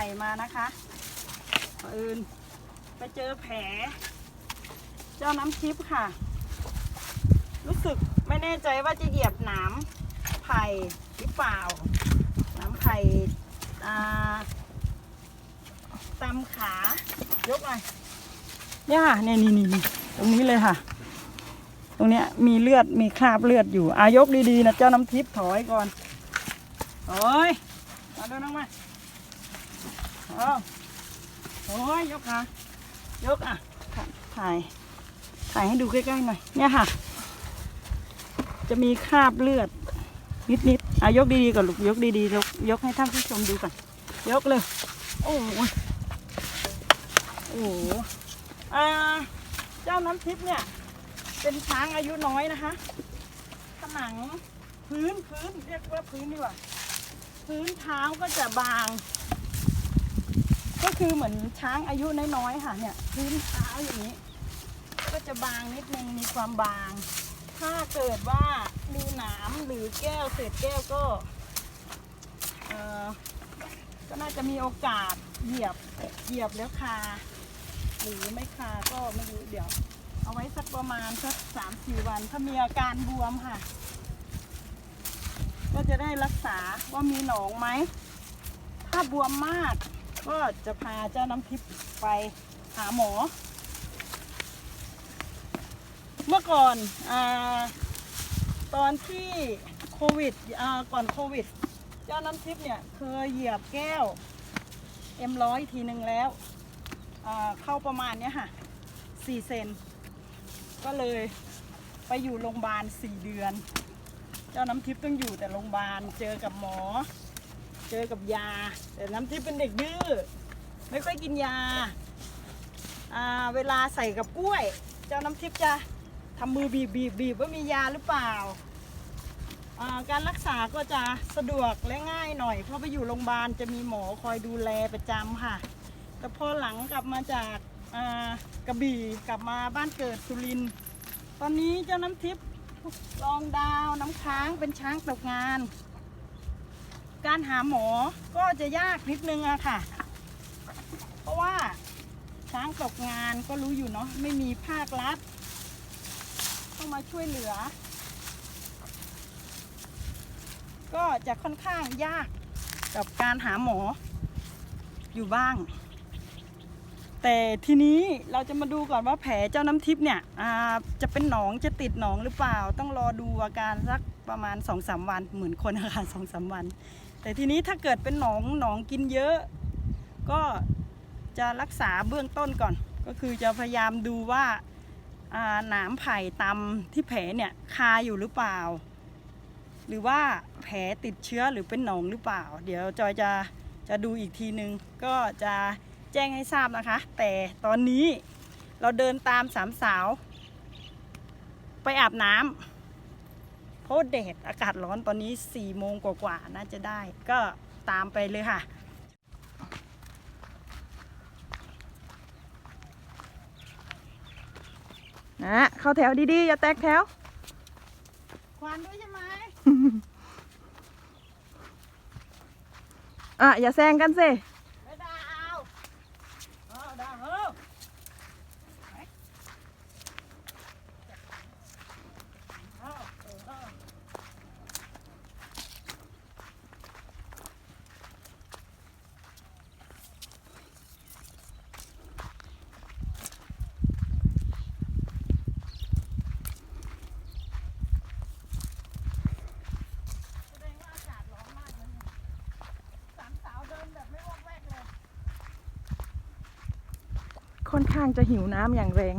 ส่มานะคะเผอิญไปเจอแผล เจ้าน้ำทิพย์ค่ะ รู้สึกไม่แน่ใจว่าจะเหยียบหนามไผ่หรือเปล่าหนามไผ่อ่าตำขายกหน่อยเนี่ยค่ะเนี่ยนี่นี่ตรงนี้เลยค่ะ ตรงเนี้ยมีเลือดมีคราบเลือดอยู่อายกดีๆนะเจ้าน้ำทิพย์ถอยก่อนโอ้ยมาดูน้องมา เอาโอ้ยยกค่ะ ยกอะ ถ่าย ถ่ายให้ดูใกล้ๆหน่อย เนี่ยค่ะ จะมีคราบเลือด นิดๆอายกดีๆก่อนลูก ยกดีๆยกยกให้ท่านผู้ชมดูก่อน ยกเลย โอ้โหโอ้โหอ่า เจ้าน้ำทิพย์เนี่ย เป็นช้างอายุน้อยนะคะผนังพื้นพื้นเรียกว่าพื้นดีกว่า พื้นเท้าก็จะบาง ก็คือเหมือนช้างอายุน้อยๆค่ะเนี่ยพื้นเท้าอย่างนี้ ก็จะบางนิดนึงมีความบาง ถ้าเกิดว่ามีหนามหรือแก้วเศษแก้วก็เออก็น่าจะมีโอกาสเหยียบเหยียบแล้วคา หรือไม่คาก็ไม่รู้เดี๋ยว เอาไว้สักประมาณสักสามสี่วัน ถ้ามีอาการบวมค่ะ ก็จะได้รักษาว่ามีหนองไหม ถ้าบวมมาก ก็จะพาเจ้าน้ำทิพย์ไปหาหมอ เมื่อก่อนอตอนที่โควิดก่อนโควิด เจ้าน้ำทิพย์เนี่ยเคยเหยียบแก้วเอ็มร้อยทีหนึ่งแล้ว เข้าประมาณเนี้ยค่ะสี่เซน ก็เลยไปอยู่โรงพยาบาลสี่เดือน เจ้าน้ำทิพย์ต้องอยู่แต่โรงพยาบาลเจอกับหมอ เจอกับยา แต่น้ำทิพย์เป็นเด็กดื้อไม่ค่อยกินยาอ่าเวลาใส่กับกล้วย เจ้าน้ำทิพย์จะทำมือบีบบีบบีบว่ามียาหรือเปล่าอ่า การรักษาก็จะสะดวกและง่ายหน่อย เพราะไปอยู่โรงพยาบาลจะมีหมอคอยดูแลประจำค่ะ แต่พอหลังกลับมาจากกระบี่กลับมาบ้านเกิดสุรินทร์ตอนนี้เจ้าน้ำทิพย์ลองดาวน้ำค้างเป็นช้างตกงาน การหาหมอก็จะยากนิดนึงอะค่ะ เพราะว่าช้างตกงานก็รู้อยู่เนาะไม่มีภาครัฐเข้ามาช่วยเหลือ ก็จะค่อนข้างยากกับการหาหมออยู่บ้าง แต่ทีนี้เราจะมาดูก่อนว่าแผลเจ้าน้ำทิพย์เนี่ยจะเป็นหนองจะติดหนองหรือเปล่า ต้องรอดูอาการสักประมาณ2องสามวัน เหมือนคนอาการสองสามวัน แต่ทีนี้ถ้าเกิดเป็นหนองหนองกินเยอะ ก็จะรักษาเบื้องต้นก่อน ก็คือจะพยายามดูว่าหนามไผ่ตำที่แผลเนี่ยคาอยู่หรือเปล่า หรือว่าแผลติดเชื้อหรือเป็นหนองหรือเปล่า เดี๋ยวจอยจะจะดูอีกทีนึง ก็จะแจ้งให้ทราบนะคะ แต่ตอนนี้เราเดินตามสามสาว ไปอาบน้ำ ราะแดดอากาศร้อนตอนนี้4ี่โมงกว่าๆน่าจะได้ ก็ตามไปเลยค่ะ นะ เข้าแถวดีๆ อย่าแตกแถว ควานด้วยใช่ไหม อะ อย่าแซงกันสิ ไม่ดาวเอาดาวเออไปเอาเออเอา แสดงว่าอากาศร้อนมากเลยเนี่ยสามสาวเดินแบบไม่วอกแวกเลย ค่อนข้างจะหิวน้ำอย่างแรง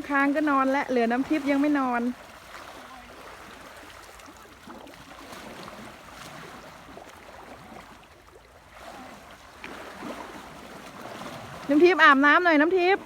ำค้างก็นอนและเหลือน้ำทิพย์ยังไม่นอน น้ำทิพย์อาบน้ำหน่อยน้ำทิพย์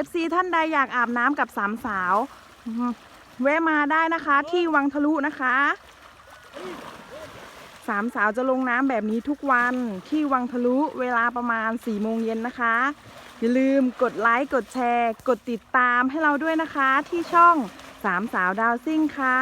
เอฟซีท่านใดอยากอาบน้ำกับสามสาวอืมแวะมาได้นะคะที่วังทะลุนะคะ สามสาวจะลงน้ำแบบนี้ทุกวันที่วังทะลุเวลาประมาณ4ี่โมงเย็นนะคะ อย่าลืมกดไลค์กดแชร์ กดติดตามให้เราด้วยนะคะที่ช่องสามสาวดาวซิ่งค่ะ